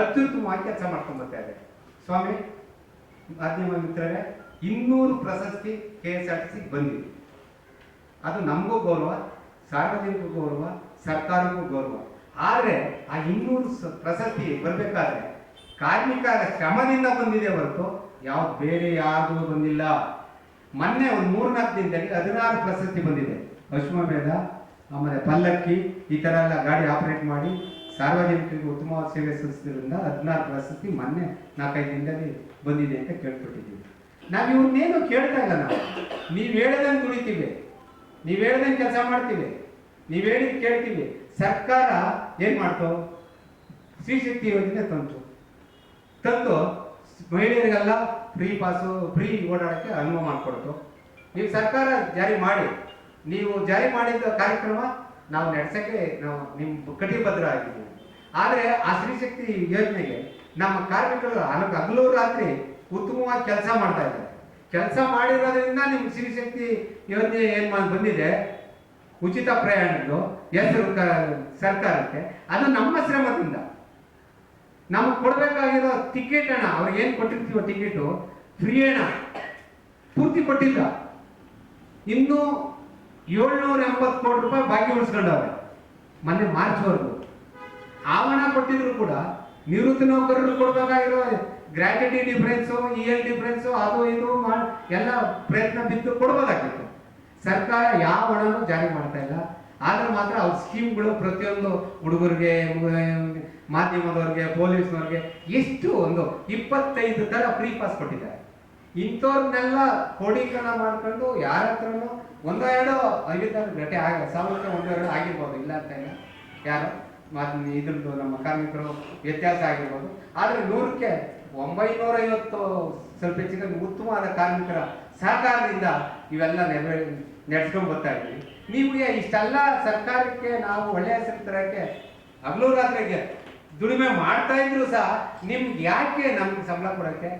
ಅತ್ಯುತ್ತಮವಾಗಿ ಕೆಲಸ ಮಾಡ್ಕೊಂಡು ಬರ್ತಾ ಇದೆ ಸ್ವಾಮಿ ಮಾಧ್ಯಮ ಮಿತ್ರರೇ, ಇನ್ನೂರು ಪ್ರಶಸ್ತಿ K S R T C ಬಂದಿದೆ. ಅದು ನಮಗೂ ಗೌರವ ಸಾರ್ವಜನಿಕ ಗೌರವ, ಸರ್ಕಾರಕ್ಕೂ ಗೌರವ. ಆದರೆ ಆ ಇನ್ನೂರು ಪ್ರಶಸ್ತಿ ಬರಬೇಕಾದ್ರೆ ಕಾರ್ಮಿಕರ ಶ್ರಮದಿಂದ ಬಂದಿದೆ ಹೊರತು ಯಾವ ಬೇರೆ ಯಾರಿಗೂ ಬಂದಿಲ್ಲ. ಮೊನ್ನೆ ಒಂದು ಮೂರ್ನಾಲ್ಕು ದಿನದಲ್ಲಿ ಹದಿನಾರು ಪ್ರಶಸ್ತಿ ಬಂದಿದೆ. ಅಶ್ವಮೇಧ, ಆಮೇಲೆ ಪಲ್ಲಕ್ಕಿ, ಈ ಥರ ಎಲ್ಲ ಗಾಡಿ ಆಪರೇಟ್ ಮಾಡಿ ಸಾರ್ವಜನಿಕರಿಗೆ ಉತ್ತಮವಾದ ಸೇವೆ ಸಲ್ಲಿಸಿದ್ರಿಂದ ಹದಿನಾರು ಪ್ರಶಸ್ತಿ ಮೊನ್ನೆ ನಾಲ್ಕೈದು ದಿನದಲ್ಲಿ ಬಂದಿದೆ ಅಂತ ಕೇಳ್ಕೊಟ್ಟಿದ್ದೀವಿ. ನಾವು ಇವನ್ನೇನು ಕೇಳ್ತಾ ಇಲ್ಲ ನಾವು. ನೀವು ಹೇಳ್ದಂಗೆ ದುಡಿತೀವಿ. ನೀವು ಹೇಳ್ದಂಗೆ ಕೆಲಸ ಮಾಡ್ತೀವಿ. ನೀವು ಹೇಳಿದ್ ಕೇಳ್ತೀವಿ. ಸರ್ಕಾರ ಏನು ಮಾಡ್ತು? ಸ್ತ್ರೀಶಕ್ತಿ ಯೋಜನೆ ತಂತು. ತಂದು ಮಹಿಳೆಯರಿಗೆಲ್ಲ ಫ್ರೀ ಪಾಸು, ಫ್ರೀ ಓಡಾಡೋಕ್ಕೆ ಅನುವು ಮಾಡಿಕೊಡ್ತು. ನೀವು ಸರ್ಕಾರ ಜಾರಿ ಮಾಡಿ. ನೀವು ಜಾರಿ ಮಾಡಿದ ಕಾರ್ಯಕ್ರಮ ನಾವು ನಡೆಸೋಕ್ಕೆ ನಾವು ನಿಮ್ಮ ಕಟಿಬದ್ಧ ಆಗಿದ್ದೀವಿ ಆದರೆ ಆ ಸ್ತ್ರೀಶಕ್ತಿ ಯೋಜನೆಗೆ ನಮ್ಮ ಕಾರ್ಮಿಕರು ಹಗಲು ರಾತ್ರಿ ಉತ್ತಮವಾಗಿ ಕೆಲಸ ಮಾಡ್ತಾ ಇದ್ದಾರೆ. ಕೆಲಸ ಮಾಡಿರೋದ್ರಿಂದ ನಿಮ್ಮ ಸ್ತ್ರೀಶಕ್ತಿ ಯೋಜನೆ ಏನು ಬಂದಿದೆ? ಉಚಿತ ಪ್ರಯಾಣದ್ದು ಹೆಸರು ಸರ್ಕಾರಕ್ಕೆ. ಅದು ನಮ್ಮ ಶ್ರಮದಿಂದ. ನಮಗೆ ಕೊಡಬೇಕಾಗಿರೋ ಟಿಕೆಟ್ ಅಣ್ಣ, ಅವ್ರಿಗೆ ಏನು ಕೊಟ್ಟಿರ್ತೀವೋ ಟಿಕೆಟು ಫ್ರೀ ಹಣ ಪೂರ್ತಿ ಕೊಟ್ಟಿಲ್ಲ. ಇನ್ನು ಏಳ್ನೂರ ಎಂಬತ್ತು ಕೋಟಿ ರೂಪಾಯಿ ಬಾಕಿ ಉಳಿಸ್ಕೊಂಡವ್ರೆ. ಮೊನ್ನೆ ಮಾರ್ಚ್ವರೆಗೂ. ಆ ಹಣ ಕೊಟ್ಟಿದ್ರು ಕೂಡ ನಿವೃತ್ತಿ ನೌಕರರು ಕೊಡಬೇಕಾಗಿರೋ gratuity difference E L difference, ಅದು ಇದು ಎಲ್ಲ ಪ್ರಯತ್ನ ಬಿದ್ದು ಕೊಡ್ಬೋದಾಗಿತ್ತು ಸರ್ಕಾರ ಯಾವ ಹಣನೂ ಜಾರಿ ಮಾಡ್ತಾ ಇಲ್ಲ. ಆದ್ರೆ ಮಾತ್ರ ಅವ್ರ ಸ್ಕೀಮ್ಗಳು ಪ್ರತಿಯೊಂದು ಹುಡುಗರಿಗೆ ಮಾಧ್ಯಮದವ್ರಿಗೆ, ಪೊಲೀಸ್ನವ್ರಿಗೆ ಎಷ್ಟು ಒಂದು ಇಪ್ಪತ್ತೈದು ಥರ ಫ್ರೀ ಪಾಸ್ ಕೊಟ್ಟಿದ್ದಾರೆ. ಇಂಥವ್ರನ್ನೆಲ್ಲ ಕ್ರೋಢೀಕರಣ ಮಾಡ್ಕೊಂಡು ಯಾರ ಹತ್ರನು ಒಂದೋ ಎರಡೋ ಐದು ಗಟ್ಟಿ ಆಗ ಸಾವಿರಕ್ಕೆ ಒಂದೋ ಎರಡು ಆಗಿರ್ಬೋದು, ಇಲ್ಲ ಅಂತ ಇಲ್ಲ. ಯಾರು? ಮತ್ತೆ ಇದ್ರದ್ದು ನಮ್ಮ ಕಾರ್ಮಿಕರು ವ್ಯತ್ಯಾಸ ಆಗಿರ್ಬೋದು. ಆದರೆ ನೂರಕ್ಕೆ ಒಂಬೈನೂರ ಐವತ್ತು ಸ್ವಲ್ಪ ಹೆಚ್ಚಿಗೆ ಉತ್ತಮವಾದ ಕಾರ್ಮಿಕರ ಸಹಕಾರದಿಂದ ಇವೆಲ್ಲ ನೆರವೇ ನಡೆಸ್ಕೊಂಡು ಬರ್ತಾ ಇದ್ವಿ. ನಿಮಗೆ ಇಷ್ಟೆಲ್ಲ ಸರ್ಕಾರಕ್ಕೆ, ನಾವು ಒಳ್ಳೆಯ ಹೆಸರು ತರಕ್ಕೆ ಹಗಲು ರಾತ್ರಿಗೆ ದುಡಿಮೆ ಮಾಡ್ತಾ ಇದ್ರು ಸಹ ನಿಮ್ಗೆ ಯಾಕೆ ನಮ್ಗೆ ಸಂಬಳ ಕೊಡಕ್ಕೆ?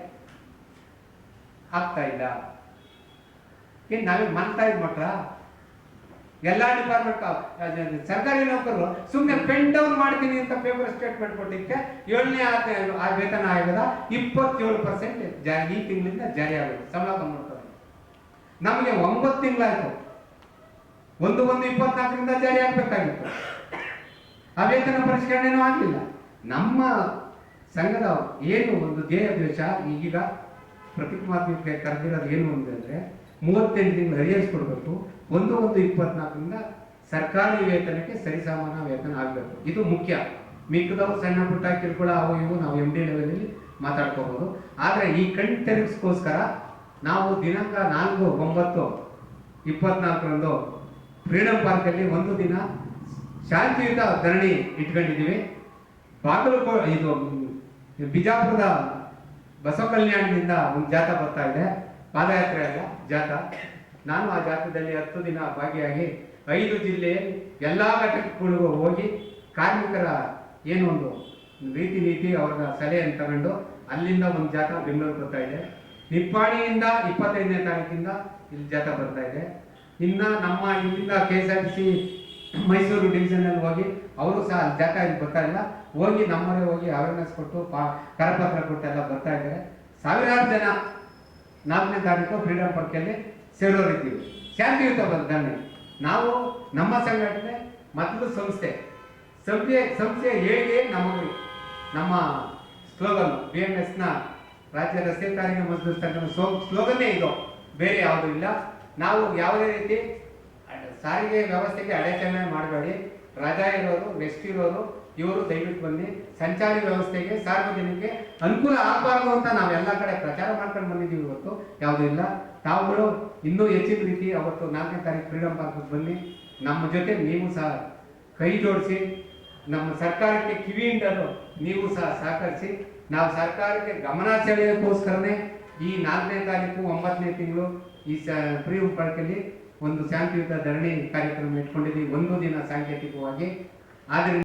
ಆಗ್ತಾ ಇಲ್ಲ. ಏನು ನಾವೇ ಮಾಡ್ತಾ ಇದ್ ಮಾತ್ರ? ಎಲ್ಲ ಡಿಪಾರ್ಟ್ಮೆಂಟ್ ಸರ್ಕಾರಿ ನೌಕರರು ಸುಮ್ಮನೆ ಪೆನ್ ಡೌನ್ ಮಾಡ್ತೀನಿ ಅಂತ ಪೇಪರ್ ಸ್ಟೇಟ್ಮೆಂಟ್ ಕೊಟ್ಟಿದ್ದಕ್ಕೆ ಏಳನೇ ಆ ವೇತನ ಆಯೋಗದ ಇಪ್ಪತ್ತೇಳು ಪರ್ಸೆಂಟ್ ಈ ತಿಂಗಳಿಂದ ಜಾರಿ ಆಗುತ್ತೆ ಸಂಬಳ ತಂದ್ಬಿಡ್ತಾರೆ ನಮಗೆ ಒಂಬತ್ತು ತಿಂಗಳಾಯ್ತು. ಒಂದು ಒಂದು ಇಪ್ಪತ್ನಾಲ್ಕರಿಂದ ಜಾರಿ ಆಗ್ಬೇಕಾಗಿತ್ತು. ಆ ವೇತನ ಪರಿಷ್ಕರಣೆನೂ ಆಗಲಿಲ್ಲ. ನಮ್ಮ ಸಂಘದ ಏನು ಒಂದು ಧ್ಯೇಯ ದ್ವೇಷ ಪ್ರತಿಕುಮಾರ್ಗೆ ಕರೆದಿರೋದು ಏನು ಅಂತಂದ್ರೆ ಮೂವತ್ತೆಂಟು ತಿಂಗಳು ಅರಿಯರ್ಸ್ ಕೊಡಬೇಕು, ಒಂದು ಒಂದು ಇಪ್ಪತ್ನಾಲ್ಕರಿಂದ ಸರ್ಕಾರಿ ವೇತನಕ್ಕೆ ಸರಿಸಮಾನ ವೇತನ ಆಗಬೇಕು. ಇದು ಮುಖ್ಯ. ಮಿಕ್ಕದವು ಸಣ್ಣ ಪುಟ್ಟ ಕಿರುಕುಳ, ಅವು ಇವು ನಾವು ಎಂ ಡಿ ಲೆವೆಲಲ್ಲಿ ಮಾತಾಡ್ಕೋಬಹುದು ಆದರೆ ಈ ಕಣ್ ತೆರಗಿಸ್ಕೋಸ್ಕರ ನಾವು ದಿನಾಂಕ ನಾಲ್ಕು, ಒಂಬತ್ತು, ಇಪ್ಪತ್ನಾಲ್ಕರಂದು ಫ್ರೀಡಂ ಪಾರ್ಕಲ್ಲಿ ಒಂದು ದಿನ ಶಾಂತಿಯುತ ಧರಣಿ ಇಟ್ಕೊಂಡಿದ್ದೀವಿ. ಬಾಗಲಕೋ ಇದು, ಬಿಜಾಪುರದ ಬಸವ ಕಲ್ಯಾಣದಿಂದ ಒಂದು ಜಾತ ಬರ್ತಾ ಇದೆ. ಪಾದಯಾತ್ರೆ ಅಲ್ಲ, ಜಾತ. ನಾನು ಆ ಜಾತದಲ್ಲಿ ಹತ್ತು ದಿನ ಭಾಗಿಯಾಗಿ ಐದು ಜಿಲ್ಲೆ ಎಲ್ಲ ಘಟಕಗಳಿಗೂ ಹೋಗಿ ಕಾರ್ಮಿಕರ ಏನೊಂದು ರೀತಿ ನೀತಿ ಅವರ ಸಲಹೆಯನ್ನು ತಗೊಂಡು ಅಲ್ಲಿಂದ ಒಂದು ಜಾತ ಬೆಂಗಳೂರು ಬರ್ತಾ ಇದೆ. ನಿಪ್ಪಾಣಿಯಿಂದ ಇಪ್ಪತ್ತೈದನೇ ತಾರೀಕಿಂದ ಇಲ್ಲಿ ಜಾತ ಬರ್ತಾ ಇದೆ. ಇನ್ನ ನಮ್ಮ ಇಲ್ಲಿಂದ K S R T C Mysuru division ಅಲ್ಲಿ ಹೋಗಿ ಅವರು ಸಹ ಜಾಥಾ ಇಲ್ಲಿ ಬರ್ತಾ ಇಲ್ಲ. ಹೋಗಿ ನಮ್ಮವರೇ ಹೋಗಿ ಅವೇರ್ನೆಸ್ ಕೊಟ್ಟು ಪಾ- ಕರಪತ್ರ ಕೊಟ್ಟು ಎಲ್ಲ ಬರ್ತಾ ಇದ್ದಾರೆ. ಸಾವಿರಾರು ಜನ ನಾಲ್ಕನೇ ತಾರೀಕು ಫ್ರೀಡಮ್ ಪಾರ್ಕಲ್ಲಿ ಸೇರೋರಿದ್ದೀವಿ. ಶಾಂತಿಯುತ ಬಂದಿ ನಾವು ನಮ್ಮ ಸಂಘಟನೆ ಮತ್ತು ಸಂಸ್ಥೆ. ಸಂಸ್ಥೆ ಸಂಸ್ಥೆ ಹೇಗೆ ನಮ್ಮ ನಮ್ಮ ಸ್ಲೋಗನ್ ಬಿ ಎಂ ಎಸ್ನ ರಾಜ್ಯ ರಸ್ತೆ ಸಾರಿಗೆ ಸಂಘದ ಸ್ಲೋಗನ್ನೇ ಇದು. ಬೇರೆ ಯಾವುದೂ ಇಲ್ಲ. ನಾವು ಯಾವುದೇ ರೀತಿ ಸಾರಿಗೆ ವ್ಯವಸ್ಥೆಗೆ ಅಡಚಣೆ ಮಾಡಬೇಡಿ. ರಜಾ ಇರೋರು ರೆಸ್ಟ್ ಇರೋರು, ಇವರು ದಯವಿಟ್ಟು ಬನ್ನಿ. ಸಂಚಾರಿ ವ್ಯವಸ್ಥೆಗೆ ಸಾರ್ವಜನಿಕರಿಗೆ ಅನುಕೂಲ ಆಗಬಾರ್ದು ಅಂತ ನಾವೆಲ್ಲ ಕಡೆ ಪ್ರಚಾರ ಮಾಡ್ಕೊಂಡು ಬಂದಿದ್ದೀವಿ ಇವತ್ತು. ಯಾವುದೂ ಇಲ್ಲ. ತಾವುಗಳು ಇನ್ನೂ ಹೆಚ್ಚಿನ ರೀತಿ ಅವತ್ತು ನಾಲ್ಕನೇ ತಾರೀಕು ಫ್ರೀಡಮ್ ಪಾರ್ಕ್ ಬನ್ನಿ. ನಮ್ಮ ಜೊತೆ ನೀವು ಸಹ ಕೈ ಜೋಡಿಸಿ, ನಮ್ಮ ಸರ್ಕಾರಕ್ಕೆ ಕಿವಿ ಹಿಂಡಲು ನೀವು ಸಹ ಸಹಕರಿಸಿ. ನಾವು ಸರ್ಕಾರಕ್ಕೆ ಗಮನ ಸೆಳೆಯೋಕ್ಕೋಸ್ಕರನೇ ಈ ನಾಲ್ಕನೇ ತಾರೀಕು, ಒಂಬತ್ತನೇ ತಿಂಗಳು ಈ ಸ ಫ್ರೀ ಪಾರ್ಕಲ್ಲಿ ಒಂದು ಶಾಂತಿಯುತ ಧರಣಿ ಕಾರ್ಯಕ್ರಮ ಇಟ್ಕೊಂಡಿದ್ದೀವಿ. ಒಂದು ದಿನ ಸಾಂಕೇತಿಕವಾಗಿ. ಆದ್ರಿಂದ